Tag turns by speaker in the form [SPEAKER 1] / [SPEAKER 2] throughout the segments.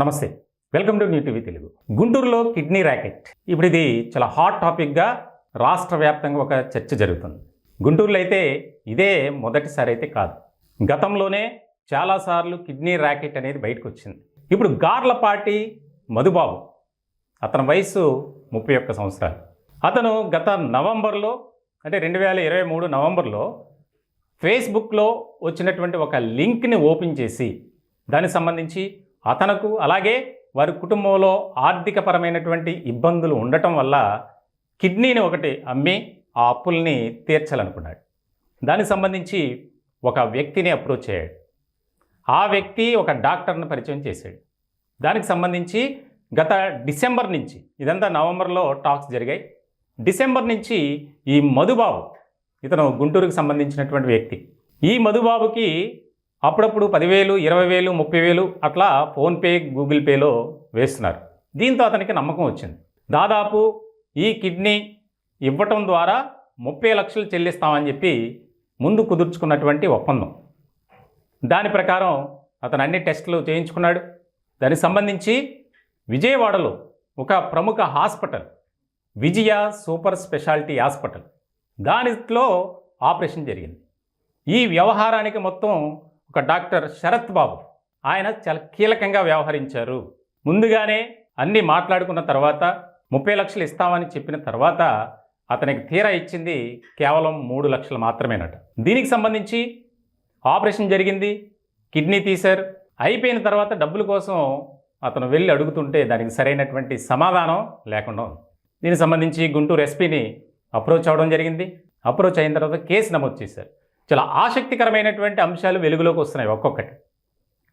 [SPEAKER 1] నమస్తే. Welcome to new TV Telugu. గుంటూరులో kidney racket. ఇప్పుడు ఇది చాలా హాట్ టాపిక్గా రాష్ట్ర వ్యాప్తంగా ఒక చర్చ జరుగుతుంది. గుంటూరులో అయితే ఇదే మొదటిసారి అయితే కాదు. గతంలోనే చాలాసార్లు కిడ్నీ ర్యాకెట్ అనేది బయటకు వచ్చింది. ఇప్పుడు గార్లపాటి మధుబాబు అతని వయసు ముప్పై ఒక్క సంవత్సరాలు. అతను గత నవంబర్లో అంటే రెండు వేల ఇరవై మూడు నవంబర్లో ఫేస్బుక్లో వచ్చినటువంటి ఒక లింక్ని ఓపెన్ చేసి దానికి సంబంధించి అతనకు అలాగే వారి కుటుంబంలో ఆర్థికపరమైనటువంటి ఇబ్బందులు ఉండటం వల్ల కిడ్నీని ఒకటి అమ్మి ఆ అప్పుల్ని తీర్చాలనుకున్నాడు. దానికి సంబంధించి ఒక వ్యక్తిని అప్రోచ్ అయ్యాడు. ఆ వ్యక్తి ఒక డాక్టర్ను పరిచయం చేశాడు. దానికి సంబంధించి గత డిసెంబర్ నుంచి ఇదంతా నవంబర్లో టాక్స్ జరిగాయి. డిసెంబర్ నుంచి ఈ మధుబాబు ఇతను గుంటూరుకు సంబంధించినటువంటి వ్యక్తి. ఈ మధుబాబుకి అప్పుడప్పుడు పదివేలు ఇరవై వేలు ముప్పై వేలు అట్లా ఫోన్పే గూగుల్ పేలో వేస్తున్నారు. దీంతో అతనికి నమ్మకం వచ్చింది. దాదాపు ఈ కిడ్నీ ఇవ్వటం ద్వారా ముప్పై లక్షలు చెల్లిస్తామని చెప్పి ముందు కుదుర్చుకున్నటువంటి ఒప్పందం. దాని ప్రకారం అతను అన్ని టెస్టులు చేయించుకున్నాడు. దానికి సంబంధించి విజయవాడలో ఒక ప్రముఖ hospital Vijaya super speciality hospital దానిలో ఆపరేషన్ జరిగింది. ఈ వ్యవహారానికి మొత్తం ఒక డాక్టర్ శరత్ బాబు. ఆయన చాలా కీలకంగా వ్యవహరించారు. ముందుగానే అన్నీ మాట్లాడుకున్న తర్వాత ముప్పై లక్షలు ఇస్తామని చెప్పిన తర్వాత అతనికి తీరా ఇచ్చింది కేవలం మూడు లక్షలు మాత్రమేనట. దీనికి సంబంధించి ఆపరేషన్ జరిగింది కిడ్నీ తీశారు. అయిపోయిన తర్వాత డబ్బుల కోసం అతను వెళ్ళి అడుగుతుంటే దానికి సరైనటువంటి సమాధానం లేకుండా ఉంది. దీనికి సంబంధించి గుంటూరు ఎస్పీని అప్రోచ్ అవ్వడం జరిగింది. అప్రోచ్ అయిన తర్వాత కేసు నమోదు చేశారు. చాలా ఆసక్తికరమైనటువంటి అంశాలు వెలుగులోకి వస్తున్నాయి ఒక్కొక్కటి.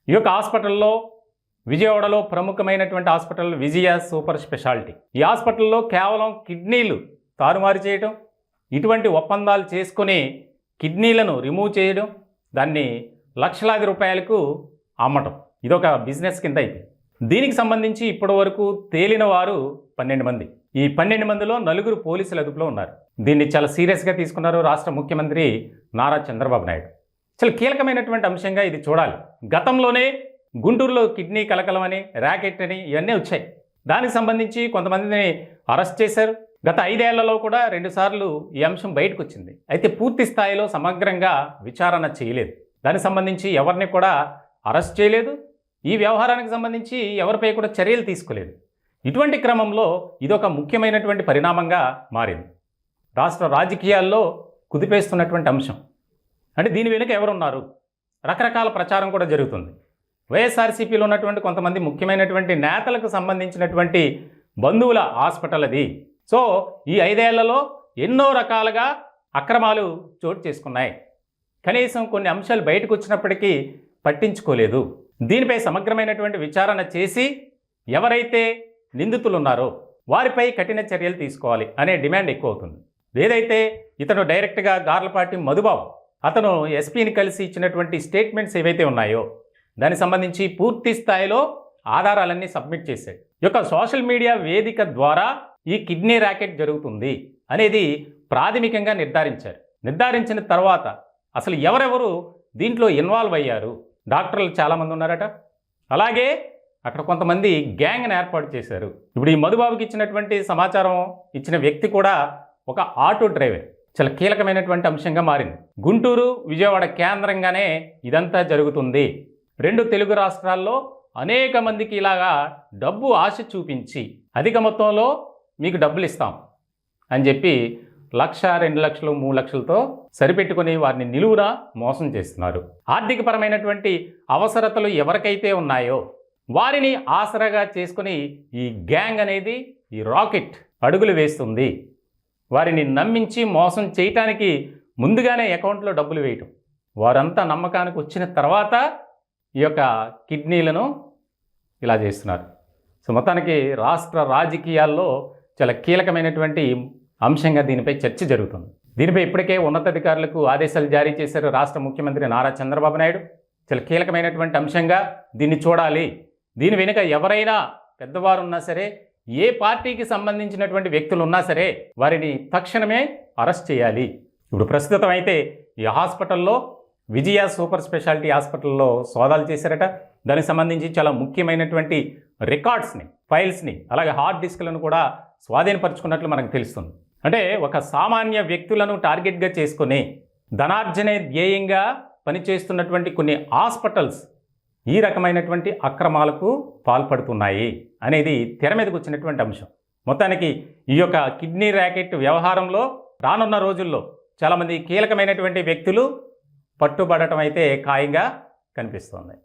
[SPEAKER 1] ఈ యొక్క హాస్పిటల్లో విజయవాడలో ప్రముఖమైనటువంటి హాస్పిటల్ విజయ సూపర్ స్పెషాలిటీ. ఈ హాస్పిటల్లో కేవలం కిడ్నీలు తారుమారు చేయడం ఇటువంటి ఒప్పందాలు చేసుకుని కిడ్నీలను రిమూవ్ చేయడం దాన్ని లక్షలాది రూపాయలకు అమ్మటం. ఇదొక బిజినెస్ కింద అయితే దీనికి సంబంధించి ఇప్పటి వరకు తేలిన వారు పన్నెండు మంది. ఈ పన్నెండు మందిలో నలుగురు పోలీసులు అదుపులో ఉన్నారు. దీన్ని చాలా సీరియస్గా తీసుకున్నారు రాష్ట్ర ముఖ్యమంత్రి నారా చంద్రబాబు నాయుడు. చాలా కీలకమైనటువంటి అంశంగా ఇది చూడాలి. గతంలోనే గుంటూరులో కిడ్నీ కలకలం అని ర్యాకెట్ అని ఇవన్నీ వచ్చాయి. దానికి సంబంధించి కొంతమందిని అరెస్ట్ చేశారు. గత ఐదేళ్ళలో కూడా రెండుసార్లు ఈ అంశం బయటకు వచ్చింది అయితే పూర్తి స్థాయిలో సమగ్రంగా విచారణ చేయలేదు. దానికి సంబంధించి ఎవరిని కూడా అరెస్ట్ చేయలేదు. ఈ వ్యవహారానికి సంబంధించి ఎవరిపై కూడా చర్యలు తీసుకోలేదు. ఇటువంటి క్రమంలో ఇదొక ముఖ్యమైనటువంటి పరిణామంగా మారింది. రాష్ట్ర రాజకీయాల్లో కుదిపేస్తున్నటువంటి అంశం. అంటే దీని వెనుక ఎవరున్నారు? రకరకాల ప్రచారం కూడా జరుగుతుంది. వైఎస్ఆర్సీపీలో ఉన్నటువంటి కొంతమంది ముఖ్యమైనటువంటి నేతలకు సంబంధించినటువంటి బంధువుల హాస్పిటల్ అది. సో ఈ ఐదేళ్ళలో ఎన్నో రకాలుగా అక్రమాలు చోటు చేసుకున్నాయి. కనీసం కొన్ని అంశాలు బయటకు వచ్చినప్పటికీ పట్టించుకోలేదు. దీనిపై సమగ్రమైనటువంటి విచారణ చేసి ఎవరైతే నిందితులు ఉన్నారో వారిపై కఠిన చర్యలు తీసుకోవాలి అనే డిమాండ్ ఎక్కువ అవుతుంది. ఏదైతే ఇతను డైరెక్ట్గా గార్లపాటి మధుబాబు అతను ఎస్పీని కలిసి ఇచ్చినటువంటి స్టేట్మెంట్స్ ఏవైతే ఉన్నాయో దానికి సంబంధించి పూర్తి స్థాయిలో ఆధారాలన్నీ సబ్మిట్ చేశాడు. యొక్క సోషల్ మీడియా వేదిక ద్వారా ఈ కిడ్నీ ర్యాకెట్ జరుగుతుంది అనేది ప్రాథమికంగా నిర్ధారించారు. నిర్ధారించిన తర్వాత అసలు ఎవరెవరు దీంట్లో ఇన్వాల్వ్ అయ్యారు? డాక్టర్లు చాలామంది ఉన్నారట. అలాగే అక్కడ కొంతమంది గ్యాంగ్ని ఏర్పాటు చేశారు. ఇప్పుడు ఈ మధుబాబుకి ఇచ్చినటువంటి సమాచారం ఇచ్చిన వ్యక్తి కూడా ఒక ఆటో డ్రైవర్ చాలా కీలకమైనటువంటి అంశంగా మారింది. గుంటూరు విజయవాడ కేంద్రంగానే ఇదంతా జరుగుతుంది. రెండు తెలుగు రాష్ట్రాల్లో అనేక మందికి ఇలాగా డబ్బు ఆశ చూపించి అధిక మొత్తంలో మీకు డబ్బులు ఇస్తాం అని చెప్పి లక్ష రెండు లక్షలు మూడు లక్షలతో సరిపెట్టుకుని వారిని నిలువున మోసం చేస్తున్నారు. ఆర్థికపరమైనటువంటి అవసరతలు ఎవరికైతే ఉన్నాయో వారిని ఆసరాగా చేసుకుని ఈ గ్యాంగ్ అనేది ఈ రాకెట్ అడుగులు వేస్తుంది. వారిని నమ్మించి మోసం చేయటానికి ముందుగానే అకౌంట్లో డబ్బులు వేయటం. వారంతా నమ్మకానికి వచ్చిన తర్వాత ఈ యొక్క కిడ్నీలను ఇలా చేస్తున్నారు. సో మొత్తానికి రాష్ట్ర రాజకీయాల్లో చాలా కీలకమైనటువంటి అంశంగా దీనిపై చర్చ జరుగుతుంది. దీనిపై ఇప్పటికే ఉన్నతాధికారులకు ఆదేశాలు జారీ చేశారు రాష్ట్ర ముఖ్యమంత్రి నారా చంద్రబాబు నాయుడు. చాలా కీలకమైనటువంటి అంశంగా దీన్ని చూడాలి. దీని వెనుక ఎవరైనా పెద్దవారు ఉన్నా సరే ఏ పార్టీకి సంబంధించినటువంటి వ్యక్తులు ఉన్నా సరే వారిని తక్షణమే అరెస్ట్ చేయాలి. ఇప్పుడు ప్రస్తుతం అయితే ఈ హాస్పిటల్లో విజయ సూపర్ స్పెషాలిటీ హాస్పిటల్లో సోదాలు చేశారట. దానికి సంబంధించి చాలా ముఖ్యమైనటువంటి రికార్డ్స్ని ఫైల్స్ని అలాగే హార్డ్ డిస్క్లను కూడా స్వాధీనపరుచుకున్నట్లు మనకు తెలుస్తుంది. అంటే ఒక సామాన్య వ్యక్తులను టార్గెట్గా చేసుకుని ధనార్జనే ధ్యేయంగా పనిచేస్తున్నటువంటి కొన్ని హాస్పిటల్స్ ఈ రకమైనటువంటి అక్రమాలకు పాల్పడుతున్నాయి అనేది తెర మీదకు వచ్చినటువంటి అంశం. మొత్తానికి ఈ యొక్క కిడ్నీ ర్యాకెట్ వ్యవహారంలో రానున్న రోజుల్లో చాలామంది కీలకమైనటువంటి వ్యక్తులు పట్టుబడటం అయితే ఖాయంగా కనిపిస్తోంది.